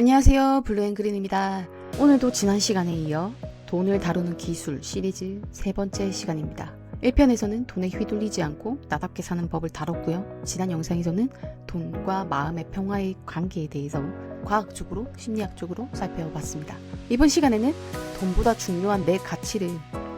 안녕하세요. 블루앤그린입니다. 오늘도 지난 시간에 이어 돈을 다루는 기술 시리즈 세 번째 시간입니다. 1편에서는 돈에 휘둘리지 않고 나답게 사는 법을 다뤘고요. 지난 영상에서는 돈과 마음의 평화의 관계에 대해서 과학적으로 심리학적으로 살펴봤습니다. 이번 시간에는 돈보다 중요한 내 가치를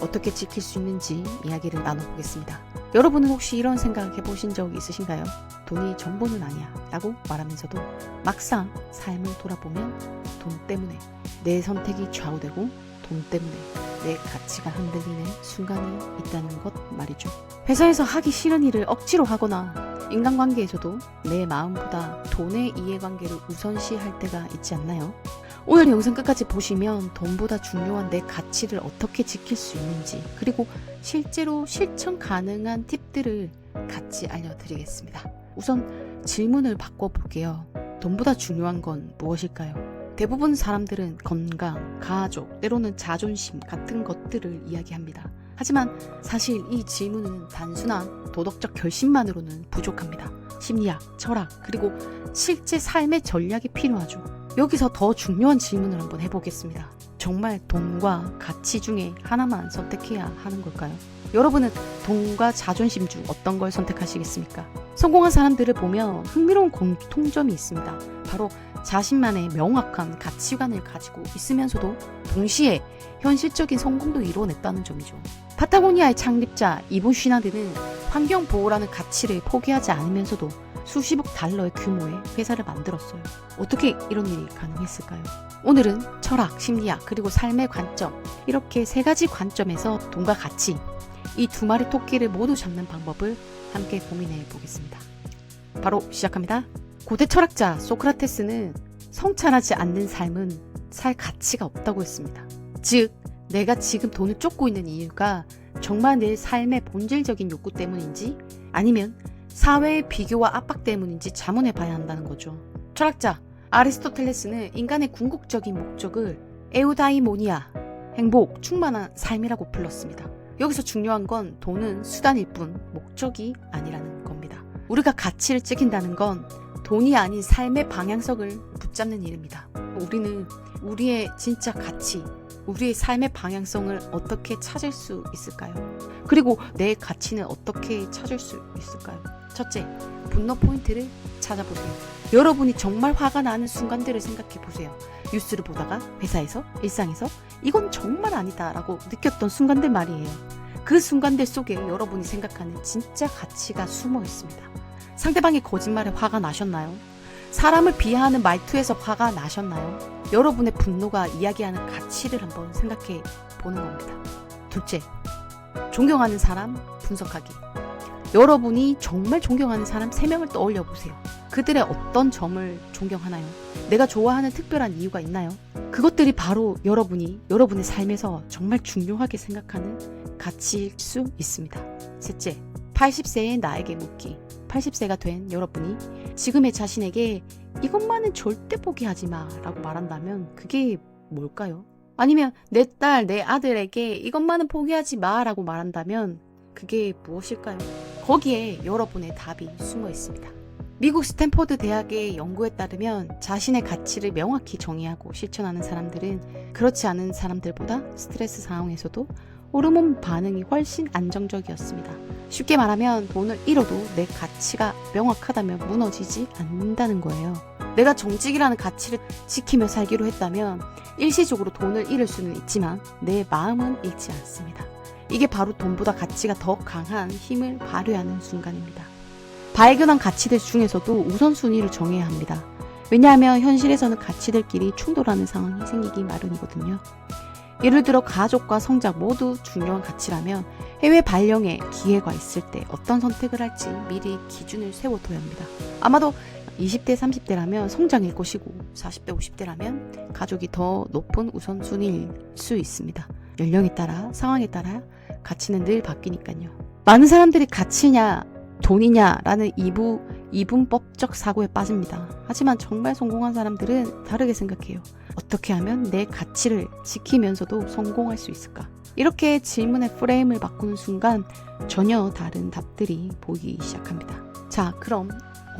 어떻게 지킬 수 있는지 이야기를 나눠보겠습니다. 여러분은 혹시 이런 생각 해보신 적 있으신가요? 돈이 전부는 아니야 라고 말하면서도 막상 삶을 돌아보면 돈 때문에 내 선택이 좌우되고 돈 때문에 내 가치가 흔들리는 순간이 있다는 것 말이죠. 회사에서 하기 싫은 일을 억지로 하거나 인간관계에서도 내 마음보다 돈의 이해관계를 우선시할 때가 있지 않나요? 오늘 영상 끝까지 보시면 돈보다 중요한 내 가치를 어떻게 지킬 수 있는지 그리고 실제로 실천 가능한 팁들을 같이 알려드리겠습니다. 우선 질문을 바꿔볼게요. 돈보다 중요한 건 무엇일까요? 대부분 사람들은 건강, 가족, 때로는 자존심 같은 것들을 이야기합니다. 하지만 사실 이 질문은 단순한 도덕적 결심만으로는 부족합니다. 심리학, 철학, 그리고 실제 삶의 전략이 필요하죠. 여기서 더 중요한 질문을 한번 해보겠습니다. 정말 돈과 가치 중에 하나만 선택해야 하는 걸까요? 여러분은 돈과 자존심 중 어떤 걸 선택하시겠습니까? 성공한 사람들을 보면 흥미로운 공통점이 있습니다. 바로 자신만의 명확한 가치관을 가지고 있으면서도 동시에 현실적인 성공도 이뤄냈다는 점이죠. 파타고니아의 창립자 이본 슈나드는 환경 보호라는 가치를 포기하지 않으면서도 수십억 달러의 규모의 회사를 만들었어요. 어떻게 이런 일이 가능했을까요? 오늘은 철학, 심리학, 그리고 삶의 관점, 이렇게 세 가지 관점에서 돈과 가치, 이 두 마리 토끼를 모두 잡는 방법을 함께 고민해 보겠습니다. 바로 시작합니다. 고대 철학자 소크라테스는 성찰하지 않는 삶은 살 가치가 없다고 했습니다. 즉, 내가 지금 돈을 쫓고 있는 이유가 정말 내 삶의 본질적인 욕구 때문인지 아니면 사회의 비교와 압박 때문인지 자문해 봐야 한다는 거죠. 철학자 아리스토텔레스는 인간의 궁극적인 목적을 에우다이모니아, 행복, 충만한 삶이라고 불렀습니다. 여기서 중요한 건 돈은 수단일 뿐 목적이 아니라는 겁니다. 우리가 가치를 지킨다는 건 돈이 아닌 삶의 방향성을 붙잡는 일입니다. 우리는 우리의 진짜 가치, 우리의 삶의 방향성을 어떻게 찾을 수 있을까요? 그리고 내 가치는 어떻게 찾을 수 있을까요? 첫째, 분노 포인트를 찾아보세요. 여러분이 정말 화가 나는 순간들을 생각해 보세요. 뉴스를 보다가 회사에서, 일상에서 이건 정말 아니다라고 느꼈던 순간들 말이에요. 그 순간들 속에 여러분이 생각하는 진짜 가치가 숨어 있습니다. 상대방의 거짓말에 화가 나셨나요? 사람을 비하하는 말투에서 화가 나셨나요? 여러분의 분노가 이야기하는 가치를 한번 생각해 보는 겁니다. 둘째, 존경하는 사람 분석하기. 여러분이 정말 존경하는 사람 3명을 떠올려 보세요. 그들의 어떤 점을 존경하나요? 내가 좋아하는 특별한 이유가 있나요? 그것들이 바로 여러분이 여러분의 삶에서 정말 중요하게 생각하는 가치일 수 있습니다. 셋째, 80세의 나에게 묻기. 80세가 된 여러분이 지금의 자신에게 이것만은 절대 포기하지 마 라고 말한다면 그게 뭘까요? 아니면 내 딸, 내 아들에게 이것만은 포기하지 마 라고 말한다면 그게 무엇일까요? 거기에 여러분의 답이 숨어 있습니다. 미국 스탠포드 대학의 연구에 따르면 자신의 가치를 명확히 정의하고 실천하는 사람들은 그렇지 않은 사람들보다 스트레스 상황에서도 호르몬 반응이 훨씬 안정적이었습니다. 쉽게 말하면 돈을 잃어도 내 가치가 명확하다면 무너지지 않는다는 거예요. 내가 정직이라는 가치를 지키며 살기로 했다면 일시적으로 돈을 잃을 수는 있지만 내 마음은 잃지 않습니다. 이게 바로 돈보다 가치가 더 강한 힘을 발휘하는 순간입니다. 발견한 가치들 중에서도 우선순위를 정해야 합니다. 왜냐하면 현실에서는 가치들끼리 충돌하는 상황이 생기기 마련이거든요. 예를 들어 가족과 성장 모두 중요한 가치라면 해외 발령의 기회가 있을 때 어떤 선택을 할지 미리 기준을 세워둬야 합니다. 아마도 20대, 30대라면 성장일 것이고 40대, 50대라면 가족이 더 높은 우선순위일 수 있습니다. 연령에 따라 상황에 따라 가치는 늘 바뀌니까요. 많은 사람들이 가치냐 돈이냐라는 이부 이분법적 사고에 빠집니다. 하지만 정말 성공한 사람들은 다르게 생각해요. 어떻게 하면 내 가치를 지키면서도 성공할 수 있을까? 이렇게 질문의 프레임을 바꾸는 순간 전혀 다른 답들이 보이기 시작합니다. 자, 그럼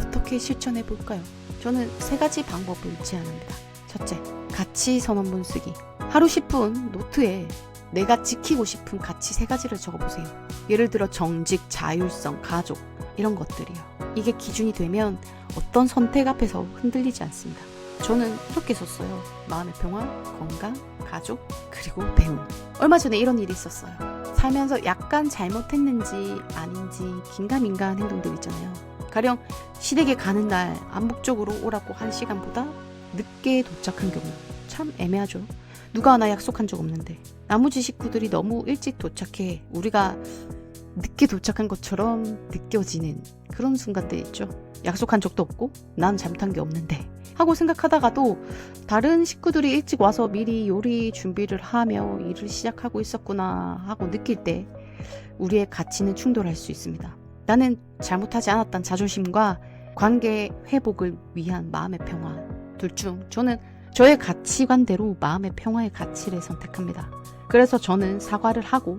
어떻게 실천해 볼까요? 저는 세 가지 방법을 제안합니다. 첫째, 가치 선언문 쓰기. 하루 10분 노트에 내가 지키고 싶은 가치 세 가지를 적어보세요. 예를 들어 정직, 자율성, 가족 이런 것들이요. 이게 기준이 되면 어떤 선택 앞에서 흔들리지 않습니다. 저는 이렇게 썼어요. 마음의 평화, 건강, 가족, 그리고 배움. 얼마 전에 이런 일이 있었어요. 살면서 약간 잘못했는지 아닌지 긴가민가한 행동들 있잖아요. 가령 시댁에 가는 날 암묵적으로 오라고 한 시간보다 늦게 도착한 경우 참 애매하죠. 누가 하나 약속한 적 없는데 나머지 식구들이 너무 일찍 도착해 우리가 늦게 도착한 것처럼 느껴지는 그런 순간들 있죠. 약속한 적도 없고 난 잘못한 게 없는데 하고 생각하다가도 다른 식구들이 일찍 와서 미리 요리 준비를 하며 일을 시작하고 있었구나 하고 느낄 때 우리의 가치는 충돌할 수 있습니다. 나는 잘못하지 않았단 자존심과 관계 회복을 위한 마음의 평화 둘 중 저는 저의 가치관대로 마음의 평화의 가치를 선택합니다. 그래서 저는 사과를 하고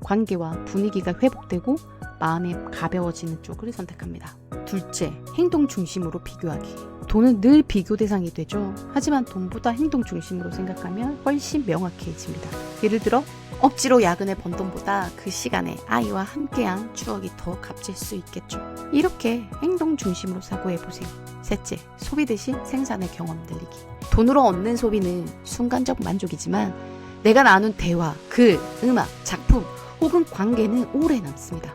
관계와 분위기가 회복되고 마음이 가벼워지는 쪽을 선택합니다. 둘째, 행동 중심으로 비교하기. 돈은 늘 비교 대상이 되죠. 하지만 돈보다 행동 중심으로 생각하면 훨씬 명확해집니다. 예를 들어, 억지로 야근에 번 돈보다 그 시간에 아이와 함께한 추억이 더 값질 수 있겠죠. 이렇게 행동 중심으로 사고해 보세요. 셋째, 소비 대신 생산의 경험 늘리기. 돈으로 얻는 소비는 순간적 만족이지만 내가 나눈 대화, 글, 음악, 작품 혹은 관계는 오래 남습니다.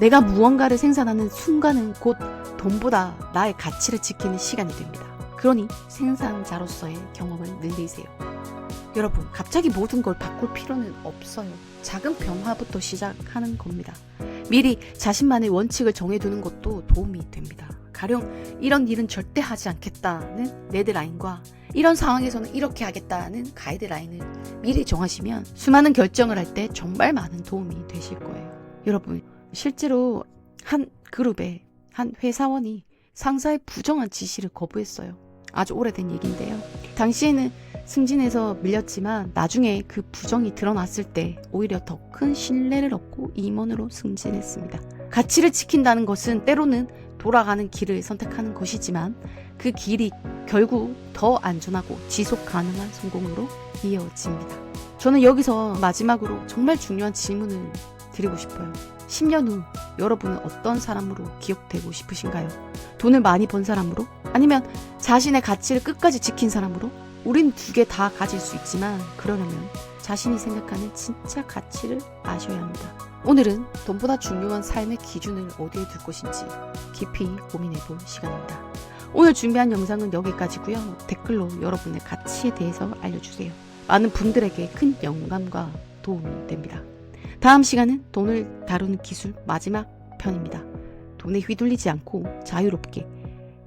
내가 무언가를 생산하는 순간은 곧 돈보다 나의 가치를 지키는 시간이 됩니다. 그러니 생산자로서의 경험을 늘리세요. 여러분, 갑자기 모든 걸 바꿀 필요는 없어요. 작은 변화부터 시작하는 겁니다. 미리 자신만의 원칙을 정해두는 것도 도움이 됩니다. 가령 이런 일은 절대 하지 않겠다는 레드라인과 이런 상황에서는 이렇게 하겠다는 가이드라인을 미리 정하시면 수많은 결정을 할 때 정말 많은 도움이 되실 거예요. 여러분, 실제로 한 그룹에 한 회사원이 상사의 부정한 지시를 거부했어요. 아주 오래된 얘기인데요. 당시에는 승진해서 밀렸지만 나중에 그 부정이 드러났을 때 오히려 더 큰 신뢰를 얻고 임원으로 승진했습니다. 가치를 지킨다는 것은 때로는 돌아가는 길을 선택하는 것이지만 그 길이 결국 더 안전하고 지속 가능한 성공으로 이어집니다. 저는 여기서 마지막으로 정말 중요한 질문을 드리고 싶어요. 10년 후 여러분은 어떤 사람으로 기억되고 싶으신가요? 돈을 많이 번 사람으로? 아니면 자신의 가치를 끝까지 지킨 사람으로? 우린 두 개 다 가질 수 있지만 그러려면 자신이 생각하는 진짜 가치를 아셔야 합니다. 오늘은 돈보다 중요한 삶의 기준을 어디에 둘 것인지 깊이 고민해 볼 시간입니다. 오늘 준비한 영상은 여기까지고요. 댓글로 여러분의 가치에 대해서 알려주세요. 많은 분들에게 큰 영감과 도움이 됩니다. 다음 시간은 돈을 다루는 기술 마지막 편입니다. 돈에 휘둘리지 않고 자유롭게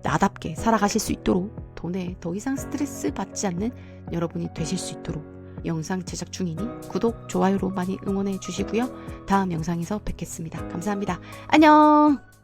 나답게 살아가실 수 있도록 돈에 더 이상 스트레스 받지 않는 여러분이 되실 수 있도록 영상 제작 중이니 구독, 좋아요로 많이 응원해 주시고요. 다음 영상에서 뵙겠습니다. 감사합니다. 안녕!